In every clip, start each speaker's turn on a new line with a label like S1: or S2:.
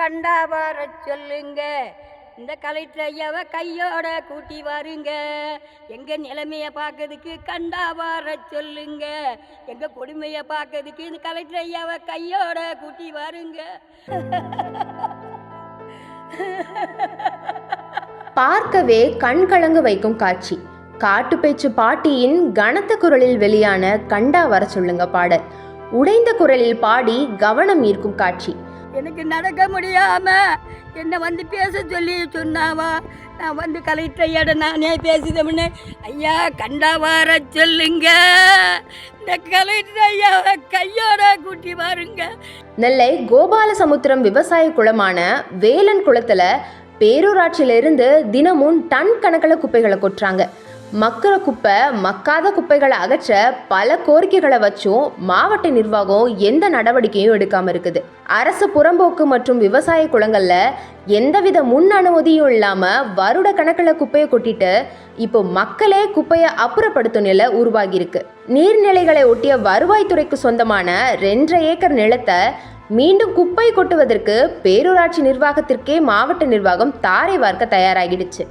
S1: கண்டா வர சொல்லுங்க. இந்த கலெக்டர் ஐயாவை கையோட கூட்டி வாருங்க. எங்க நிலைமைய பார்க்கறதுக்கு கண்டா வர சொல்லுங்க. எங்க கொடுமைய பார்க்கறதுக்கு இந்த கலெக்டர் ஐயாவை கையோட கூட்டி வாருங்க.
S2: பார்க்கவே கண் கலங்கு வைக்கும் காட்சி. காட்டுப்பேச்சு பாட்டியின் கனத்த குரலில் வெளியான கண்டா வர சொல்லுங்க பாடல். உடைந்த குரலில் பாடி கவனம் ஈர்க்கும் காட்சி.
S1: எனக்கு நடக்க முடியாம என்ன வந்து பேச சொல்லி சொன்னாவா? நான் வந்து கலெக்டர் ஐயாட நானே பேசுதமுன்னு ஐயா கண்டா வார சொல்லுங்க. இந்த கலெக்டர் ஐயாவை கையோட கூட்டி வாருங்க.
S2: நெல்லை கோபாலசமுத்திரம் விவசாய குளமான வேலன் குளத்துல பேரூராட்சியிலிருந்து தினமும் டன் கணக்கில் குப்பைகளை கொட்டுறாங்க. மக்கிற குப்பை மக்காத குப்பைகளை அகற்ற பல கோரிக்கைகளை வச்சும் மாவட்ட நிர்வாகம் எந்த நடவடிக்கையும் எடுக்காம இருக்குது. அரசு புறம்போக்கு மற்றும் விவசாய குளங்கள்ல எந்தவித முன் அனுமதியும் இல்லாம வருட கணக்கில் குப்பையை கொட்டிட்டு இப்போ மக்களே குப்பையை அப்புறப்படுத்தும் நிலை உருவாகி இருக்கு நீர்நிலைகளை ஒட்டிய வருவாய்த்துறைக்கு சொந்தமான ரெண்டரை ஏக்கர் நிலத்தை மீண்டும் குப்பை கொட்டுவதற்கு பேரூராட்சி நிர்வாகத்திற்கே மாவட்ட நிர்வாகம் தாரை வார்க்க தயாராகிடுச்சு.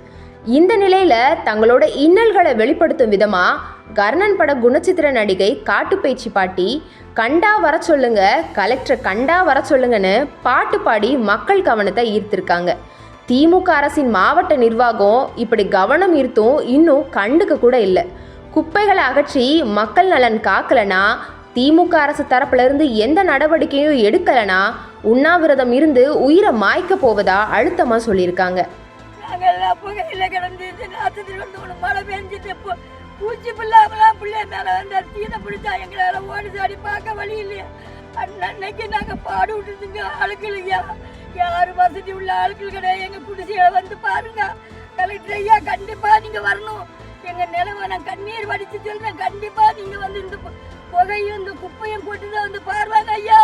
S2: இந்த நிலையில தங்களோட இன்னல்களை வெளிப்படுத்தும் விதமா கர்ணன் பட குணச்சித்திர நடிகை காட்டுப்பயிற்சி பாட்டி கண்டா வர சொல்லுங்க கலெக்டர் கண்டா வர சொல்லுங்கன்னு பாட்டு பாடி மக்கள் கவனத்தை ஈர்த்திருக்காங்க. திமுக அரசின் மாவட்ட நிர்வாகம் இப்படி கவனம் ஈர்த்தும் இன்னும் கண்டுக்க கூட இல்லை. குப்பைகளை அகற்றி மக்கள் நலன் காக்கலனா திமுக அரசு தரப்புல இருந்து எந்த நடவடிக்கையும் எடுக்கலனா உண்ணாவிரதம் இருந்து உயிரை மாய்க்க போவதா அழுத்தமா சொல்லியிருக்காங்க.
S1: நாங்கெல்லாம் புகையில கிடந்து நாத்தத்தில் வந்து ஒன்று மழை பெஞ்சிட்டு போ பூச்சி பிள்ளாமலாம் பிள்ளை மேல வந்து தீனை பிடிச்சா எங்களால ஓடி சாடி பார்க்க வழி இல்லையா. அன்னன்னைக்கு நாங்க பாடு விட்டுருந்துங்க ஆளுக்களையா யாரும் வசதி உள்ள ஆட்கள் கிடையாது. எங்க குடிசையில வந்து பாருங்க கலெக்டர் ஐயா கண்டிப்பா நீங்க வரணும். எங்க நிலவை நான் கண்ணீர் வடிச்சு சொல்றேன் கண்டிப்பா நீங்க வந்து இந்த புகையும் இந்த குப்பையும் கொட்டுதான் வந்து பாருவாங்க ஐயா.